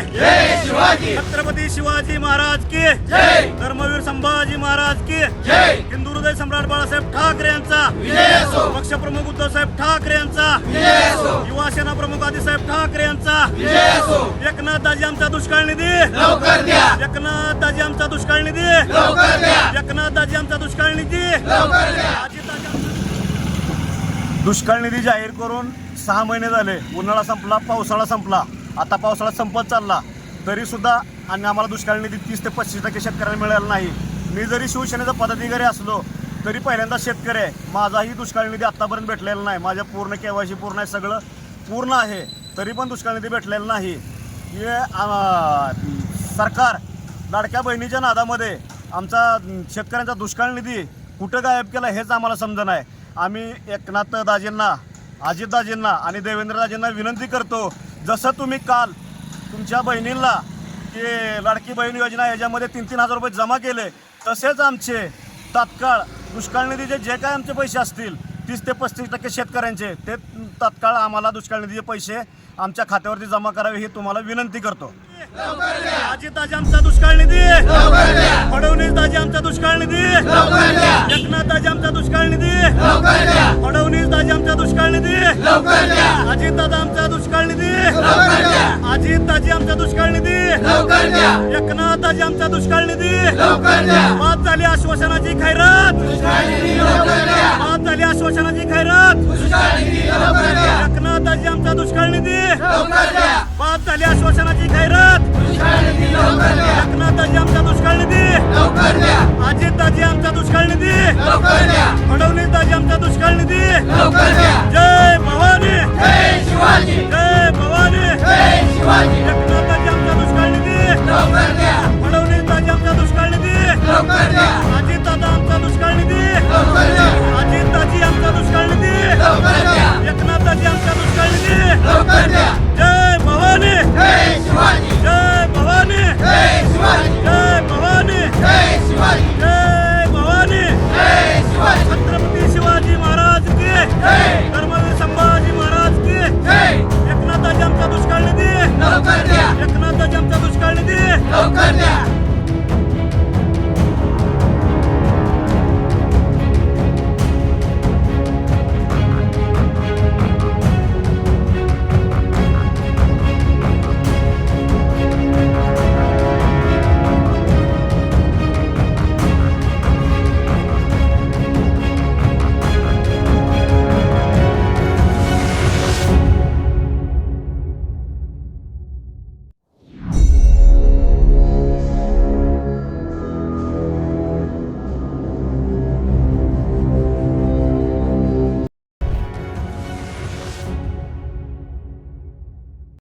जय शिवाजी. छत्रपती शिवाजी महाराज की. जय. धर्मवीर संभाजी महाराज की. जय. हिंदू हृदय सम्राट बाळासाहेब ठाकरे यांचा. विजय असो पक्षप्रमुख उद्धवसाहेब ठाकरे यांचा. विजय असो युवा सेना प्रमुख आदिसाहेब ठाकरे यांचा. विजय असो एकनाथ दाजी आमचा दुष्काळ निधी. लवकर द्या. एकनाथ दाजी आमचा दुष्काळ निधी. लवकर द्या. एकनाथ दाजी आमचा दुष्काळ निधी. दुष्काळ निधी जाहीर करून सहा महिने झाले. उन्हाळा संपला पावसाळा संपला. आता पावसाळा संपत चालला तरीसुद्धा आणि आम्हाला दुष्काळ निधी तीस ते पस्तीस टक्के शेतकऱ्यांना मिळाला नाही. मी जरी शिवसेनेचा पदाधिकारी असलो तरी पहिल्यांदा शेतकरी आहे. माझाही दुष्काळ निधी आत्तापर्यंत भेटलेला नाही. माझ्या पूर्ण केवायसी पूर्ण आहे सगळं पूर्ण आहे. तरी पण दुष्काळ निधी भेटलेला नाही. हे सरकार लाडक्या बहिणीच्या नादामध्ये आमचा शेतकऱ्यांचा दुष्काळ निधी कुठं गायब केला हेच आम्हाला समजणं आहे. आम्ही एकनाथ दाजींना अजितदाजींना आणि देवेंद्रदाजींना विनंती करतो जसं तुम्ही काल तुमच्या बहिणींना की लाडकी बहीण योजना याच्यामध्ये तीन तीन हजार रुपये जमा केले तसेच आमचे तात्काळ दुष्काळ निधीचे जे काय आमचे पैसे असतील तीस ते पस्तीस टक्के शेतकऱ्यांचे ते तात्काळ आम्हाला दुष्काळ निधीचे पैसे आमच्या खात्यावरती जमा करावे ही तुम्हाला विनंती करतो. अजितदाजी आमचा दुष्काळ निधी! लवकर फडणवीस आमचा दुष्काळ निधी! लवकर एकनाथ आमचा दुष्काळ निधी! लवकर फडणवीस आमचा दुष्काळ निधी! अजित दादा अजित दाजी आमचा दुष्काळ निधी. लवकर द्या. एकनाथ दाजी आमचा दुष्काळ निधी. लवकर द्या. बाद झाली आश्वासनाची खैरात. बाद झाली आश्वासनाची खैरात. एकनाथ दाजी आमचा दुष्काळ निधी. बाद झाली आश्वासनाची खैरात. एकनाथ दाजी आमचा दुष्काळ निधी.